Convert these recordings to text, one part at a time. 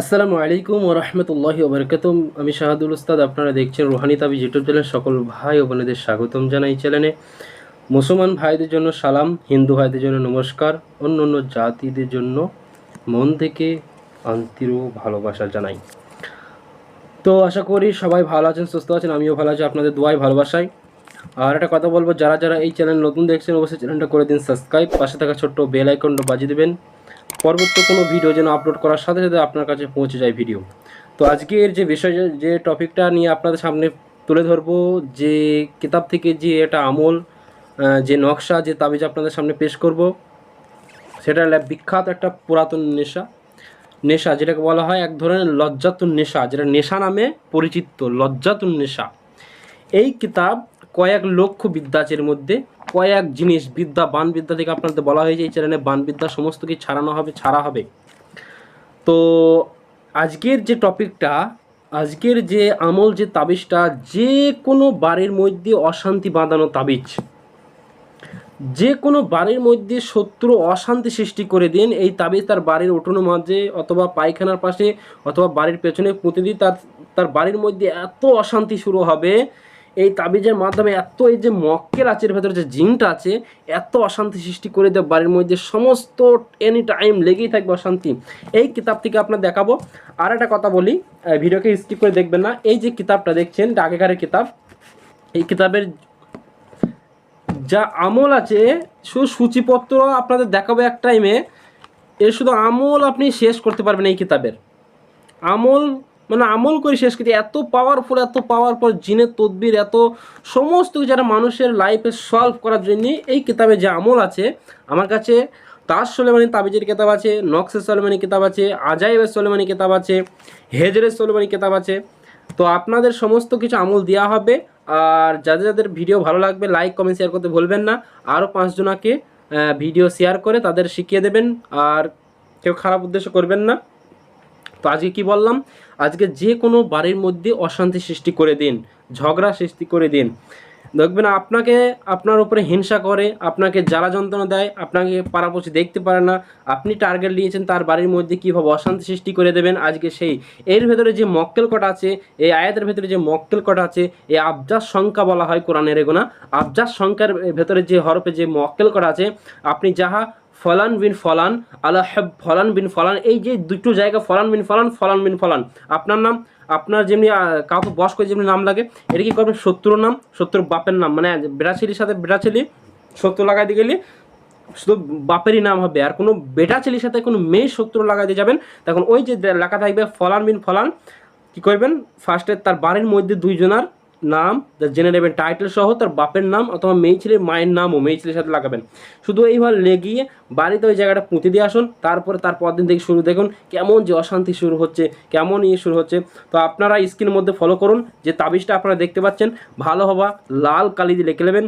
আসসালামু আলাইকুম ও রহমতুল্লাহি ওবরকাতুম আমি শাহাদুল উস্তাদ, আপনারা দেখছেন রুহানি তাবিজ ইউটিউব চ্যানেল সকল ভাই ও বোনেদের স্বাগতম জানাই চ্যানেলে। মুসলমান ভাইদের জন্য সালাম, হিন্দু ভাইদের জন্য নমস্কার, অন্য অন্য জাতিদের জন্য মন থেকে আন্তরিক ভালোবাসা জানাই। তো আশা করি সবাই ভালো আছেন, সুস্থ আছেন, আমিও ভালো আছি, আপনাদের দোয়াই ভালোবাসাই আর একটা কথা বলব, যারা যারা এই চ্যানেল নতুন দেখছেন, অবশ্যই চ্যানেলটা করে দিন, সাবস্ক্রাইব, পাশে থাকা ছোট্ট বেল আইকনটা বাজিয়ে দেবেন। পরবর্তী কোনো ভিডিও যেন আপলোড করার সাথে সাথে আপনার কাছে পৌঁছে যায় ভিডিও তো আজকের যে বিষয়, যে টপিকটা নিয়ে আপনাদের সামনে তুলে ধরবো, যে কিতাব থেকে যে এটা আমল যে নকশা, যে তাবিজ আপনাদের সামনে পেশ করব, সেটা বিখ্যাত একটা পুরাতন নেশা। নেশা, যেটাকে বলা হয় এক ধরনের লজ্জাতুন নেশা, যেটা নেশা নামে পরিচিত, লজ্জাতুন নেশা। এই কিতাব কয়েক লক্ষ বিদ্যাচের মধ্যে কয়েক জিনিস, বিদ্যা বান বিদ্যা থেকে আপনাদের বলা হয়েছে, এই চ্যানেলে বান বিদ্যা সমস্ত কিছু ছাড়ানো হবে, ছাড়া হবে। তো আজকের যে টপিকটা, আজকের যে আমল, যে তাবিজটা, যে কোনো বাড়ির মধ্যে অশান্তি বাঁধানো তাবিজ, যে কোনো বাড়ির মধ্যে শত্রু অশান্তি সৃষ্টি করে দিন, এই তাবিজ তার বাড়ির উঠোনো মাঝে অথবা পায়খানার পাশে অথবা বাড়ির পেছনে পুঁতে দিই তার তার বাড়ির মধ্যে এত অশান্তি শুরু হবে এই তাবিজের মাধ্যমে এত এই যে মক্কের আছে, এর ভেতরে যে জিনটা আছে, এত অশান্তি সৃষ্টি করে দেয় বাড়ির মধ্যে সমস্ত এনি টাইম লেগেই থাকবে অশান্তি। এই কিতাব থেকে আপনার দেখাবো। আর একটা কথা বলি ভিডিওকে স্কিপ করে দেখবেন না। এই যে কিতাবটা দেখছেন আগেকারের কিতাব। এই কিতাবের যা আমল আছে, শুধু সূচিপত্র আপনাদের দেখাবো এক টাইমে এর শুধু আমল আপনি শেষ করতে পারবেন এই কিতাবের। আমল মানে আমল করে শেষ করতে, এত পাওয়ারফুল এত পাওয়ারফুল জিনের তদবির, এত সমস্ত কিছু যারা মানুষের লাইফে সলভ করার জন্য এই কিতাবে যে আমল আছে, আমার কাছে তাজ সোলেমানি তাবিজের কিতাব আছে, নকশে সোলেমানি কিতাব আছে আজাইবের সোলেমানি কিতাব আছে হেজরের সোলেমানি কিতাব আছে। তো আপনাদের সমস্ত কিছু আমল দেওয়া হবে, আর যাদের যাদের ভিডিও ভালো লাগবে লাইক কমেন্ট শেয়ার করতে ভুলবেন না। আরও পাঁচজনাকে ভিডিও শেয়ার করে তাদের শিখিয়ে দেবেন, আর কেউ খারাপ উদ্দেশ্য করবেন না। তো আজকে কি বললাম? আজকে যে কোনো বাড়ির মধ্যে অশান্তি সৃষ্টি করে দিন, ঝগড়া সৃষ্টি করে দিন। দেখবেন আপনাকে, আপনার উপরে হিংসা করে, আপনাকে জ্বালা যন্ত্রণা দেয়, আপনাকে পাড়াপড়শি দেখতে পারে না। আপনি টার্গেট নিয়েছেন তার বাড়ির মধ্যে কীভাবে অশান্তি সৃষ্টি করে দেবেন আজকে সেই। এর ভেতরে যে মক্কেল কটা আছে, এই আয়াতের ভেতরে যে মক্কেল কটা আছে, এই আবজার সংখ্যা বলা হয় কোরআনের এগোনা। আবজার সংখ্যার ভেতরে যে হরফে যে মক্কেল কটা আছে, আপনি যাহা ফলান বিন ফলান আল্লাহ ফলান বিন ফলান, এই যে দুটো জায়গা, ফলান বিন ফলান ফলান বিন ফলান। আপনার নাম, আপনার যেমনি কাউকে বস করে যেমনি নাম লাগে, এটা কি করবেন? শত্রুর নাম, শত্রুর বাপের নাম মানে বেড়াছিলির সাথে বেড়াছিলি শত্রু লাগাই দিয়ে গেলে শুধু বাপেরই নাম হবে। আর কোনো বেটা ছেলের সাথে কোনো মেয়ে শত্রু লাগাইতে যাবেন, তখন ওই যে লেখা থাকবে ফলান বিন ফলান, কি করবেন? ফার্স্টে তার বাড়ির মধ্যে দুইজনার নাম জেনে নেবেন টাইটেল সহ তার বাপের নাম অথবা মেয়ে ছেলের মায়ের নামও মেয়ে ছেলের সাথে লাগাবেন। শুধু এইভাবে লেগিয়ে বাড়িতে ওই জায়গাটা পুঁতে দিয়ে আসুন, তারপরে তার পরদিন থেকে শুরু দেখুন কেমন যে অশান্তি শুরু হচ্ছে, কেমন ইয়ে শুরু হচ্ছে। তো আপনারা স্ক্রিনের মধ্যে ফলো করুন, যে তাবিজটা আপনারা দেখতে পাচ্ছেন, ভালো হবা লাল কালি দিয়ে লেখে নেবেন।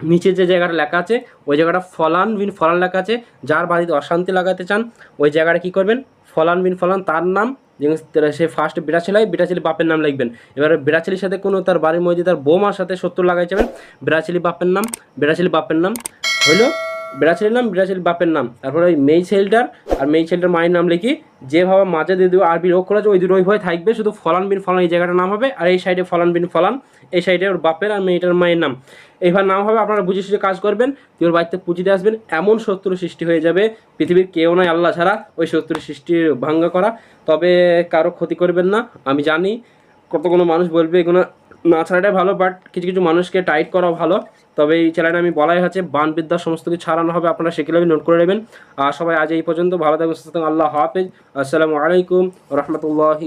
নিচে যে জায়গাটা লেখা আছে, ওই জায়গাটা ফলান বিন ফলান লেখা আছে, যার বাড়িতে অশান্তি লাগাতে চান, ওই জায়গাটা কি করবেন? ফলান বিন ফলান, তার নাম সে ফার্স্ট বিড়াছেলে হয় বিড়াছেলি বাপের নাম লিখবেন। এবারে বিড়াছেলির সাথে কোনো তার বাড়ির মধ্যে তার বৌমার সাথে সত্তর লাগাইছেন যাবেন বিড়াছেলি বাপের নাম বিড়াছেলি বাপের নাম হইল বিড়াছেলির নাম বিড়াছেলি বাপের নাম। তারপরে ওই মেই ছেলেটার আর মেই ছেলেটার মায়ের নাম লিখি। যেভাবে মাঝে দিয়ে দেবো আরবি রোগ করা ওই দুটো ওইভাবে থাকবে। শুধু ফলান বিন ফলান এই জায়গাটার নাম হবে আর এই সাইডে ফলান বিন ফলান, এই সাইডে ওর বাপের আর মেয়েটার মায়ের নাম। এইভাবে নাম হবে, আপনারা বুঝে সুঝে কাজ করবেন। তুই ওর বাড়িতে পুঁজিতে আসবেন, এমন শত্রু সৃষ্টি হয়ে যাবে। পৃথিবীর কেউ নয় আল্লাহ ছাড়া ওই শত্রুর সৃষ্টি ভাঙ্গা করা। তবে কারও ক্ষতি করবেন না, আমি জানি। কত কোনো মানুষ বলবে, এগুলো না ছাড়াটাই ভালো বাট কিছু কিছু মানুষকে টাইট করা ভালো। তবে এই চ্যানেলটা আমি বলাই হচ্ছে, বানবিদ্যা সমস্ত কিছু ছাড়ানো হবে, আপনারা সেগুলো নোট করে নেবেন। আর সবাই আজ এই পর্যন্ত, ভালো থাকবেন সুস্থ আল্লাহ হাফেজ। আসসালামু আলাইকুম রহমতুল্লাহি